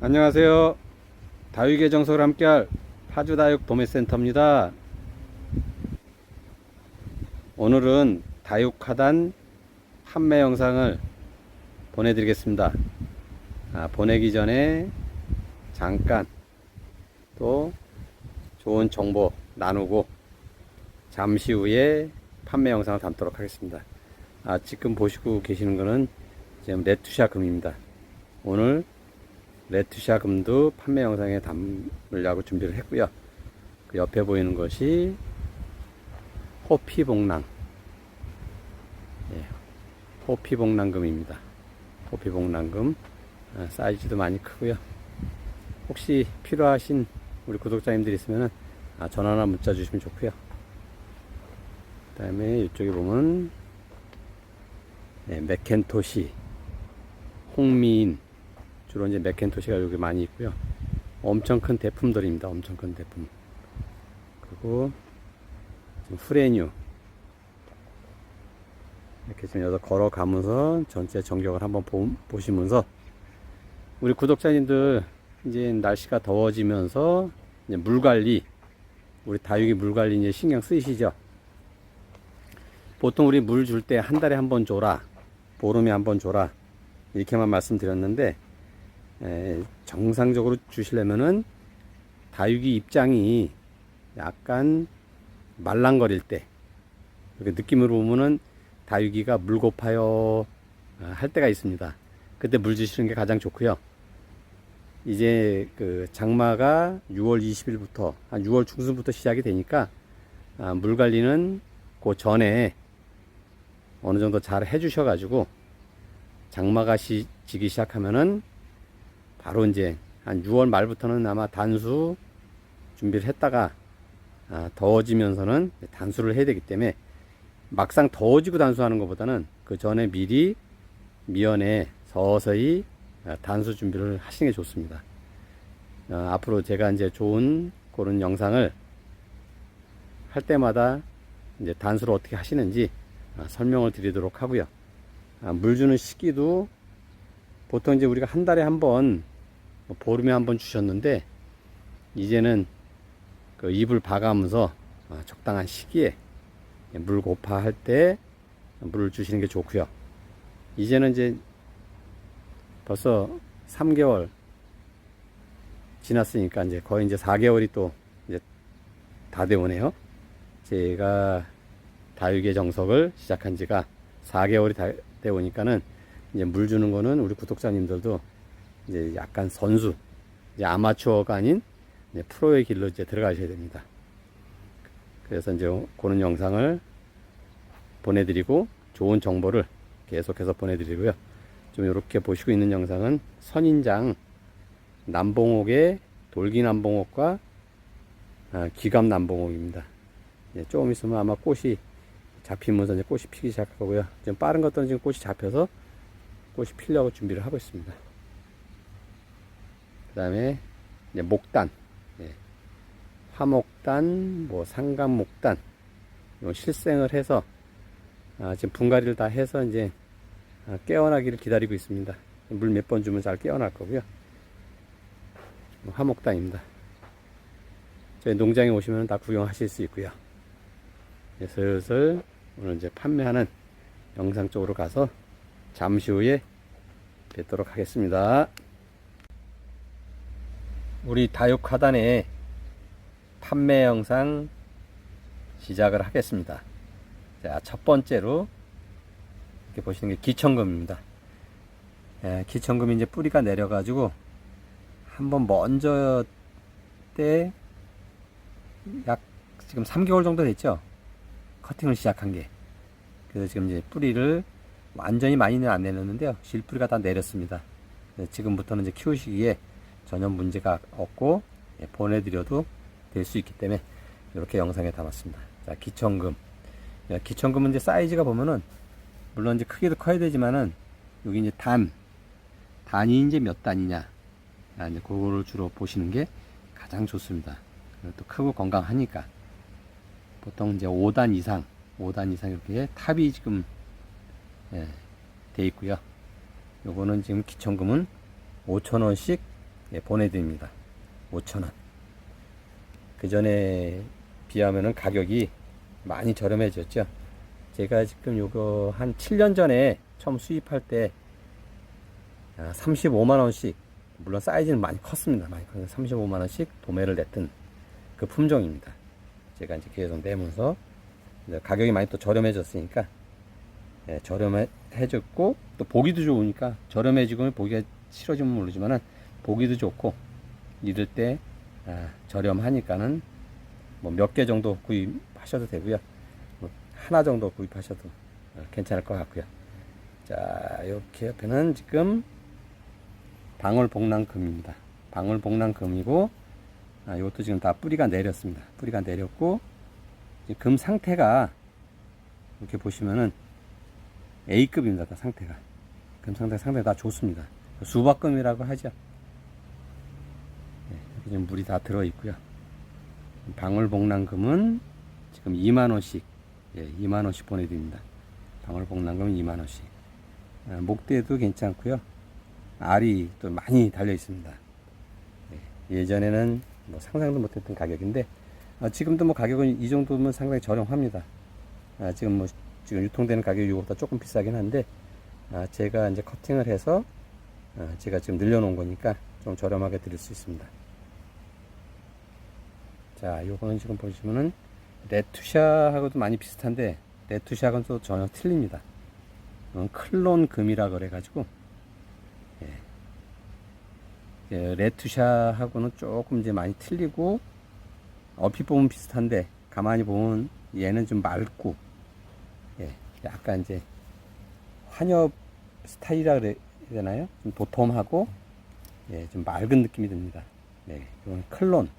안녕하세요. 다육의 정석을 함께할 파주다육 도매센터입니다. 오늘은 다육 하단 판매 영상을 보내드리겠습니다. 아, 보내기 전에 잠깐 또 좋은 정보 나누고 잠시 후에 판매 영상을 담도록 하겠습니다. 아, 지금 보시고 계시는 거는 지금 레투샤 금입니다. 오늘 레투샤 금도 판매 영상에 담으려고 준비를 했고요. 그 옆에 보이는 것이 호피봉랑. 예, 호피봉랑금입니다. 호피봉랑금 아, 사이즈도 많이 크고요. 혹시 필요하신 우리 구독자님들 있으면 아, 전화나 문자 주시면 좋고요. 그 다음에 이쪽에 보면 네, 맥켄토시, 홍미인, 주로 이제 맥켄토시가 여기 많이 있고요. 엄청 큰 대품들입니다. 엄청 큰 대품. 그리고 후레뉴 이렇게 지금 여기서 걸어가면서 전체 전격을 한번 보, 보시면서 우리 구독자님들 이제 날씨가 더워지면서 이제 물 관리 우리 다육이 물 관리 이제 신경 쓰이시죠? 보통 우리 물 줄 때 한 달에 한 번 줘라 보름에 한 번 줘라 이렇게만 말씀드렸는데 에, 정상적으로 주시려면은 다육이 입장이 약간 말랑거릴 때 이렇게 느낌으로 보면은 다육이가 물 고파요 아, 할 때가 있습니다. 그때 물 주시는 게 가장 좋고요. 이제 그 장마가 6월 20일부터 한 6월 중순부터 시작이 되니까 아, 물 관리는 그 전에 어느 정도 잘 해주셔 가지고 장마가 시, 지기 시작하면은 바로 이제 한 6월 말부터는 아마 단수 준비를 했다가 아, 더워지면서는 단수를 해야 되기 때문에 막상 더워지고 단수하는 것보다는 그 전에 미리 미연에 서서히 아, 단수 준비를 하시는 게 좋습니다. 아, 앞으로 제가 이제 좋은 그런 영상을 할 때마다 이제 단수를 어떻게 하시는지 아, 설명을 드리도록 하고요. 아, 물 주는 시기도 보통 이제 우리가 한 달에 한 번, 뭐 보름에 한 번 주셨는데, 이제는 그 입을 봐가면서 아, 적당한 시기에 물 고파할 때 물을 주시는 게 좋고요. 이제는 이제 벌써 3개월 지났으니까 이제 거의 이제 4개월이 또 이제 다 되오네요. 제가 다육의 정석을 시작한 지가 4개월이 다 되오니까는 이제 물 주는 거는 우리 구독자님들도 이제 약간 선수, 이제 아마추어가 아닌 이제 프로의 길로 이제 들어가셔야 됩니다. 그래서 이제 그런 영상을 보내드리고 좋은 정보를 계속해서 보내드리고요. 좀 이렇게 보시고 있는 영상은 선인장 남봉옥의 돌기 남봉옥과 아, 기감 남봉옥입니다. 예, 조금 있으면 아마 꽃이 잡히면서 이제 꽃이 피기 시작하고요. 지금 빠른 것들은 지금 꽃이 잡혀서 꽃이 피려고 준비를 하고 있습니다. 그 다음에 이제 목단, 예, 화목단, 뭐 상감목단, 요 실생을 해서 아, 지금 분갈이를 다 해서 이제 아, 깨어나기를 기다리고 있습니다. 물 몇 번 주면 잘 깨어날 거고요. 뭐 화목단입니다. 저희 농장에 오시면 다 구경하실 수 있고요. 슬슬 오늘 이제 판매하는 영상 쪽으로 가서 잠시 후에 뵙도록 하겠습니다. 우리 다육 하단에 판매 영상 시작을 하겠습니다. 자, 첫 번째로 이렇게 보시는 게 기천금입니다. 예, 기천금이 이제 뿌리가 내려가지고 한번 먼저 때 약 지금 3개월 정도 됐죠. 커팅을 시작한 게. 그래서 지금 이제 뿌리를 완전히 많이는 안 내렸는데요. 실뿌리가 다 내렸습니다. 네, 지금부터는 이제 키우시기에 전혀 문제가 없고 예, 보내드려도 될 수 있기 때문에 이렇게 영상에 담았습니다. 자, 기천금. 예, 기천금은 이제 사이즈가 보면은 물론 이제 크기도 커야 되지만은 여기 이제 단, 단이 이제 몇 단이냐. 아, 이제 그거를 주로 보시는 게 가장 좋습니다. 또 크고 건강하니까. 보통 이제 5단 이상, 5단 이상 이렇게 탑이 지금 예, 돼 있고요. 요거는 지금 기천금은 5천원씩 예, 보내드립니다. 5,000원. 그 전에 비하면은 가격이 많이 저렴해졌죠. 제가 지금 요거 한 7년 전에 처음 수입할 때 35만원씩, 물론 사이즈는 많이 컸습니다. 많이 컸는데 35만원씩 도매를 냈던 그 품종입니다. 제가 이제 계속 내면서 가격이 많이 또 저렴해졌으니까 예, 저렴해졌고 또 보기도 좋으니까 저렴해지고 보기가 싫어지면 모르지만은 보기도 좋고 이럴 때 아, 저렴하니까는 뭐 몇 개 정도 구입하셔도 되고요. 뭐 하나 정도 구입하셔도 어, 괜찮을 것 같고요. 자, 이렇게 옆에는 지금 방울복랑금입니다. 방울복랑금이고 아, 이것도 지금 다 뿌리가 내렸습니다. 뿌리가 내렸고 이금 상태가 이렇게 보시면은 A급입니다. 다 상태가 금 상태 가 상태가 다 좋습니다. 수박금이라고 하죠. 지금 물이 다 들어 있고요. 방울복랑금은 지금 2만 원씩 예, 2만 원씩 보내드립니다. 방울복랑금은 2만 원씩. 아, 목대도 괜찮고요. 알이 또 많이 달려 있습니다. 예, 예전에는 뭐 상상도 못했던 가격인데 아, 지금도 뭐 가격은 이 정도면 상당히 저렴합니다. 아, 지금 뭐 지금 유통되는 가격이 이거보다 조금 비싸긴 한데 아, 제가 이제 커팅을 해서 아, 제가 지금 늘려놓은 거니까 좀 저렴하게 드릴 수 있습니다. 자, 요거는 지금 보시면은 레투샤하고도 많이 비슷한데 레투샤하고는 또 전혀 틀립니다. 이건 클론 금이라 그래가지고 예. 예, 레투샤하고는 조금 이제 많이 틀리고 얼핏 보면 비슷한데 가만히 보면 얘는 좀 맑고 예, 약간 이제 환엽 스타일이라 그래야 되나요? 좀 도톰하고 예, 좀 맑은 느낌이 듭니다. 네, 이건 클론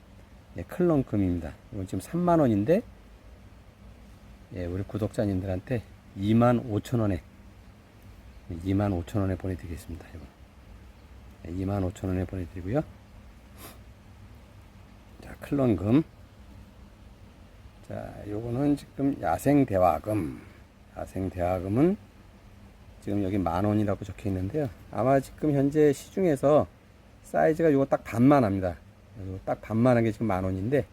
예, 클론 금입니다. 이건 지금 3만 원인데 예, 우리 구독자님들한테 2만 5천 원에 2만 5천 원에 보내드리겠습니다. 이거. 네, 2만 5천 원에 보내드리고요. 자, 클론금. 자, 요거는 지금 야생 대화금. 야생 대화금은 지금 여기 만 원이라고 적혀 있는데요. 아마 지금 현재 시중에서 사이즈가 요거 딱 반만 합니다. 요거 딱 반만 한 게 지금 만 원인데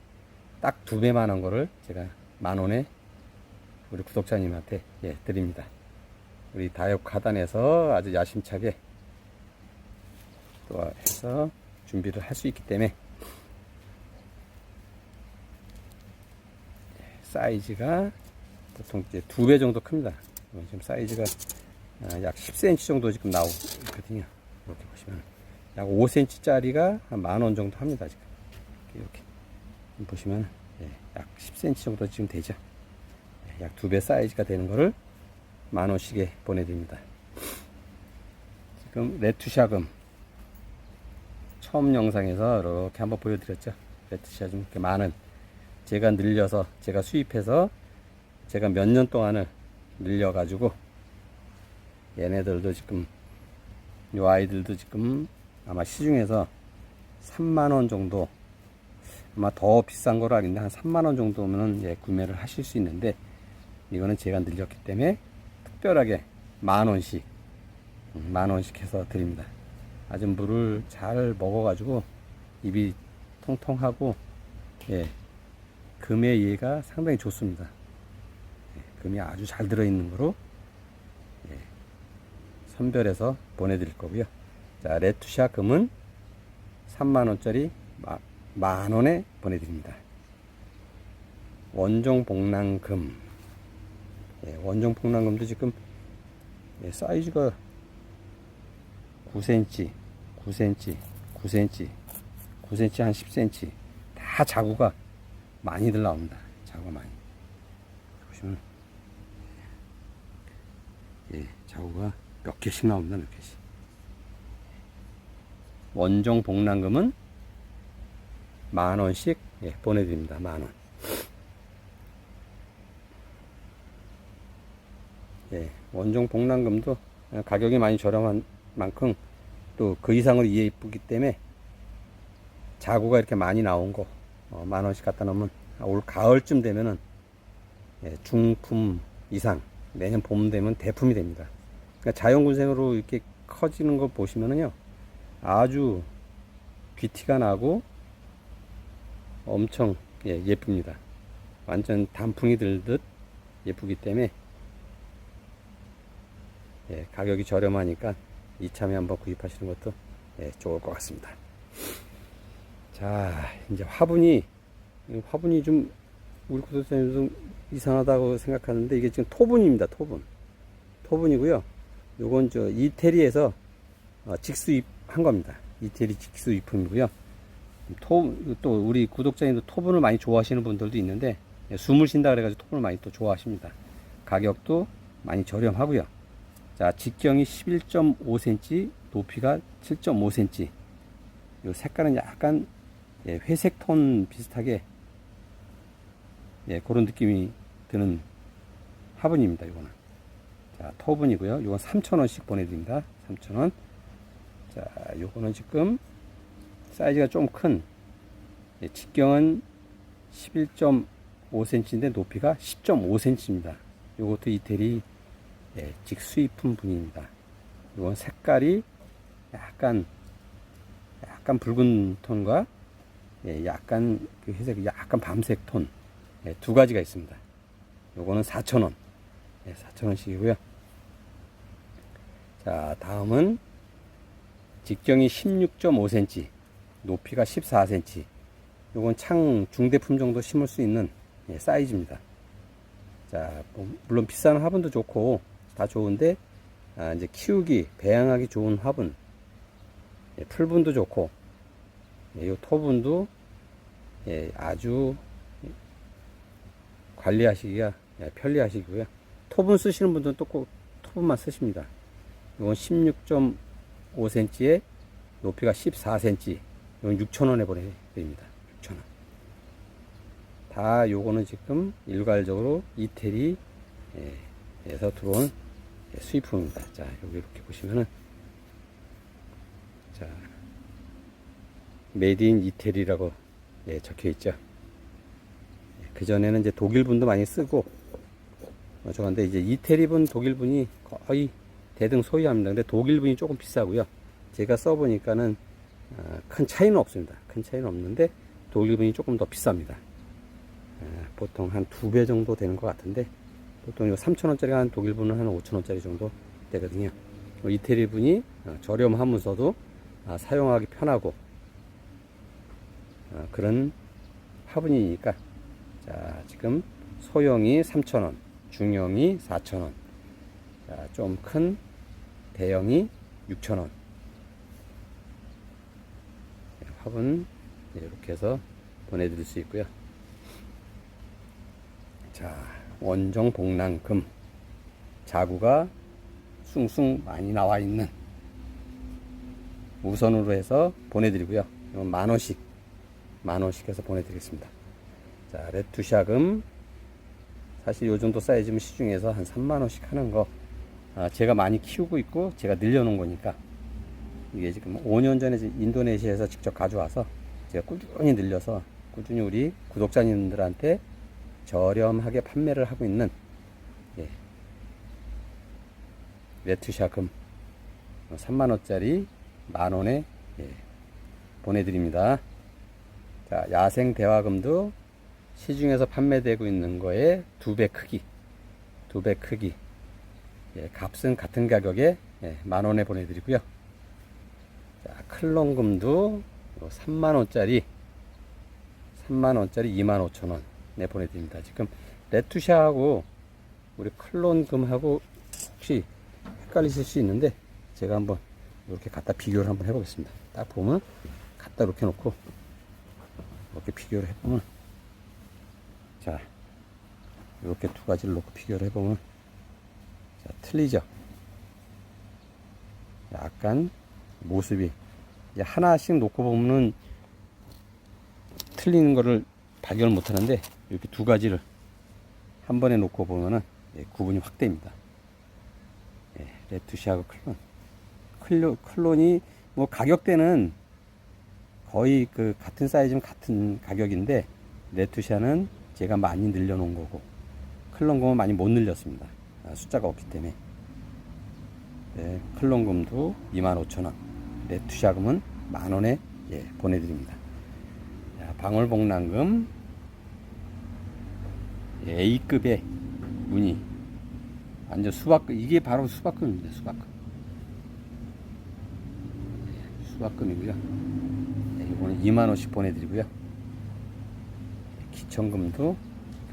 딱 두 배만 한 거를 제가 만 원에 우리 구독자님한테 예, 드립니다. 우리 다육 하단에서 아주 야심차게 또 해서 준비를 할 수 있기 때문에 사이즈가 보통 이제 두 배 정도 큽니다. 어, 지금 사이즈가 아, 약 10cm 정도 지금 나오고 있거든요. 이렇게 보시면 약 5cm짜리가 한 만 원 정도 합니다. 지금 이렇게 보시면 예, 약 10cm 정도 지금 되죠. 예, 약두 배 사이즈가 되는 거를 만 원씩에 보내드립니다. 지금 레투샤금 처음 영상에서 이렇게 한번 보여드렸죠. 레투샤 좀 이렇게 많은 제가 늘려서 제가 수입해서 제가 몇 년 동안을 늘려 가지고 얘네들도 지금 이 아이들도 지금 아마 시중에서 3만 원 정도 아마 더 비싼 거로 알겠는데 한 3만 원 정도면 예, 구매를 하실 수 있는데 이거는 제가 늘렸기 때문에 특별하게 만 원씩 음, 만 원씩 해서 드립니다. 아주 물을 잘 먹어 가지고 입이 통통하고 예 금의 이해가 상당히 좋습니다. 예, 금이 아주 잘 들어있는 거로 예, 선별해서 보내드릴 거고요. 자 레투샤 금은 3만 원짜리 만 원에 보내드립니다. 원종 복랑금 예, 원종 복랑금도 지금 예, 사이즈가 9cm, 9cm, 9cm, 9cm 한 10cm 다 자구가 많이들 나옵니다. 자구가 많이 보시면 예, 자구가 몇 개씩 나옵니다. 몇 개씩. 원종 복랑금은 만 원씩 예, 보내드립니다. 만 원. 예, 원종 복랑금도 가격이 많이 저렴한 만큼 또 그 이상으로 이해 이쁘기 때문에 자구가 이렇게 많이 나온 거, 어, 만 원씩 갖다 놓으면 올 가을쯤 되면은 예, 중품 이상, 내년 봄 되면 대품이 됩니다. 그러니까 자연군생으로 이렇게 커지는 거 보시면은요, 아주 귀티가 나고 엄청 예, 예쁩니다. 완전 단풍이 들듯 예쁘기 때문에 예, 가격이 저렴하니까 이참에 한번 구입하시는 것도 예, 좋을 것 같습니다. 자, 이제 화분이 이 화분이 좀 우리 구독자님 좀 이상하다고 생각하는데 이게 지금 토분입니다. 토분. 토분이고요. 요건 저 이태리에서 어, 직수입 한 겁니다. 이태리 직수입품이고요. 토, 또 우리 구독자님도 토분을 많이 좋아하시는 분들도 있는데 예, 숨을 쉰다 그래가지고 토분을 많이 또 좋아하십니다. 가격도 많이 저렴하고요. 자, 직경이 11.5cm, 높이가 7.5cm. 요 색깔은 약간 예, 회색 톤 비슷하게 예, 그런 느낌이 드는 화분입니다. 이거는. 자, 토분이고요. 이건 3,000원씩 보내드립니다. 3,000원. 자, 요거는 지금 사이즈가 좀큰 예, 직경은 11.5cm인데 높이가 10.5cm입니다. 요것도 이태리 예, 직수입품 분입니다. 이건 색깔이 약간 약간 붉은 톤과 예, 약간 그 회색, 약간 밤색 톤 예, 두 가지가 있습니다. 요거는 4,000원. 예, 4,000원씩이고요. 자, 다음은 직경이 16.5cm, 높이가 14cm. 요건 창 중대품 정도 심을 수 있는 예, 사이즈입니다. 자, 뭐, 물론 비싼 화분도 좋고 다 좋은데 아, 이제 키우기, 배양하기 좋은 화분, 예, 풀분도 좋고, 예, 요 토분도 예, 아주 관리하시기가 예, 편리하시고요. 토분 쓰시는 분들은 또 꼭 토분만 쓰십니다. 이건 16.5cm에 높이가 14cm. 이건 6,000원에 보내드립니다. 6,000원. 다 요거는 지금 일괄적으로 이태리 에서 들어온 예, 수입품입니다. 자, 여기 이렇게 보시면은 자, 메이드 인 이태리라고 예, 적혀 있죠. 그 전에는 이제 독일 분도 많이 쓰고 어, 저건데 이제 이태리 분 독일 분이 거의 대등 소유합니다. 근데 독일분이 조금 비싸고요. 제가 써보니까는 어, 큰 차이는 없습니다. 큰 차이는 없는데 독일분이 조금 더 비쌉니다. 어, 보통 한 두 배 정도 되는 것 같은데 보통 요 3,000원짜리 한 독일분은 한 5,000원짜리 정도 되거든요. 어, 이태리 분이 어, 저렴하면서도 아, 사용하기 편하고 어, 그런 화분이니까 자 지금 소형이 3,000원 중형이 4,000원 좀큰 대형이 6,000원. 화분 이렇게 해서 보내드릴 수 있고요. 자 원정 복랑금. 자구가 숭숭 많이 나와 있는 우선으로 해서 보내드리고요. 이건 만 원씩 만 원씩 해서 보내드리겠습니다. 자 레투샤금. 사실 요 정도 사이즈면 시중에서 한 3만 원씩 하는 거. 아, 제가 많이 키우고 있고 제가 늘려놓은 거니까 이게 지금 5년 전에 인도네시아에서 직접 가져와서 제가 꾸준히 늘려서 꾸준히 우리 구독자님들한테 저렴하게 판매를 하고 있는 예, 레투샤금 3만원짜리 만원에 예, 보내드립니다. 자, 야생 대화금도 시중에서 판매되고 있는 거에 두 배 크기, 두 배 크기. 예, 값은 같은 가격에 예, 만 원에 보내드리고요. 자, 클론금도 3만 원짜리, 3만 원짜리 2만 5천 원에 보내드립니다. 지금 레투샤하고 우리 클론금하고 혹시 헷갈리실 수 있는데 제가 한번 이렇게 갖다 비교를 한번 해보겠습니다. 딱 보면 갖다 이렇게 놓고 이렇게 비교를 해보면 자 이렇게 두 가지를 놓고 비교를 해보면 자, 틀리죠. 약간 모습이 하나씩 놓고 보면은 틀리는 거를 발견을 못 하는데 이렇게 두 가지를 한 번에 놓고 보면은 예, 구분이 확 됩니다. 예, 레투시하고 클론. 클로, 클론이 뭐 가격대는 거의 그 같은 사이즈면 같은 가격인데 레투샤는 제가 많이 늘려놓은 거고 클론금은 많이 못 늘렸습니다. 아, 숫자가 없기 때문에 네, 클론금도 25,000원 레투샤금은 만원에 예, 보내드립니다. 자, 방울복랑금 예, A급의 무늬 완전 수박금 이게 바로 수박금입니다. 수박금 예, 수박금이고요. 예, 이거는 2만 원씩 보내드리고요. 기천금도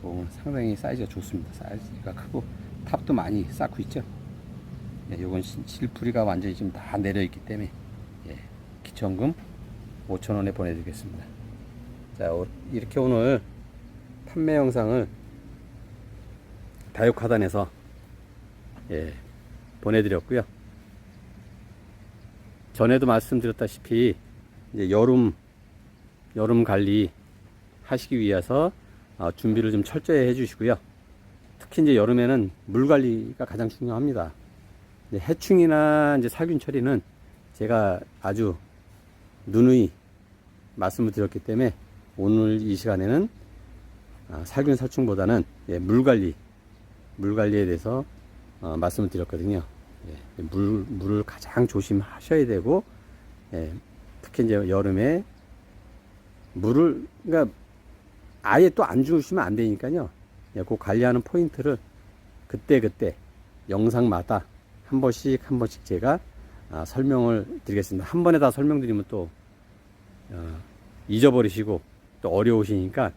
오늘 상당히 사이즈가 좋습니다. 사이즈가 크고 탑도 많이 쌓고 있죠. 예, 요건 실- 실풀이가 완전히 지금 다 내려있기 때문에 예, 기천금 5천원에 보내드리겠습니다. 자, 오- 이렇게 오늘 판매 영상을 다육하단에서 예, 보내드렸고요. 전에도 말씀드렸다시피 이제 여름 여름 관리 하시기 위해서 어, 준비를 좀 철저히 해주시고요. 특히 이제 여름에는 물 관리가 가장 중요합니다. 해충이나 이제 살균 처리는 제가 아주 누누이 말씀을 드렸기 때문에 오늘 이 시간에는 아, 살균 살충보다는 예, 물 관리, 물 관리에 대해서 어, 말씀을 드렸거든요. 예, 물, 물을 가장 조심하셔야 되고, 예, 특히 이제 여름에 물을, 그러니까 아예 또 안 주시면 안 되니까요. 예, 그 관리하는 포인트를 그때그때 영상마다 한 번씩 한 번씩 제가 아, 설명을 드리겠습니다. 한 번에 다 설명드리면 또 어, 잊어버리시고 또 어려우시니까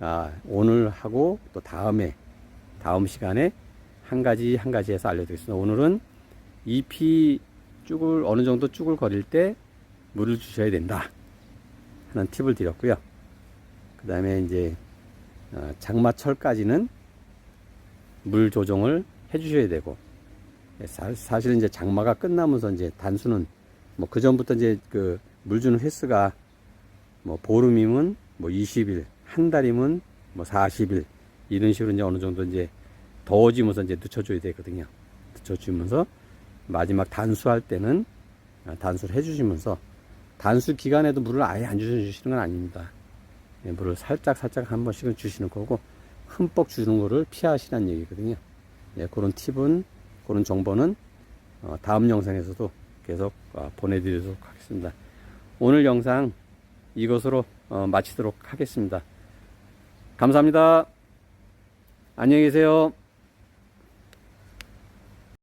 아, 오늘 하고 또 다음에 다음 시간에 한 가지 한 가지 해서 알려드리겠습니다. 오늘은 잎이 쭉을 어느 정도 쭉을 거릴 때 물을 주셔야 된다 하는 팁을 드렸고요. 그 다음에 이제 어, 장마철까지는 물 조정을 해주셔야 되고 예, 사, 사실 이제 장마가 끝나면서 이제 단수는 뭐 그 전부터 이제 그 물 주는 횟수가 뭐 보름이면 뭐 20일, 한 달이면 뭐 40일 이런 식으로 이제 어느 정도 이제 더워지면서 이제 늦춰줘야 되거든요. 늦춰주면서 마지막 단수할 때는 아, 단수를 해주시면서 단수 기간에도 물을 아예 안 주시는 건 아닙니다. 예, 물을 살짝 살짝 한 번씩은 주시는 거고 흠뻑 주는 거를 피하시라는 얘기거든요. 예, 그런 팁은 그런 정보는 어, 다음 영상에서도 계속 어, 보내드리도록 하겠습니다. 오늘 영상 이것으로 어, 마치도록 하겠습니다. 감사합니다. 안녕히 계세요.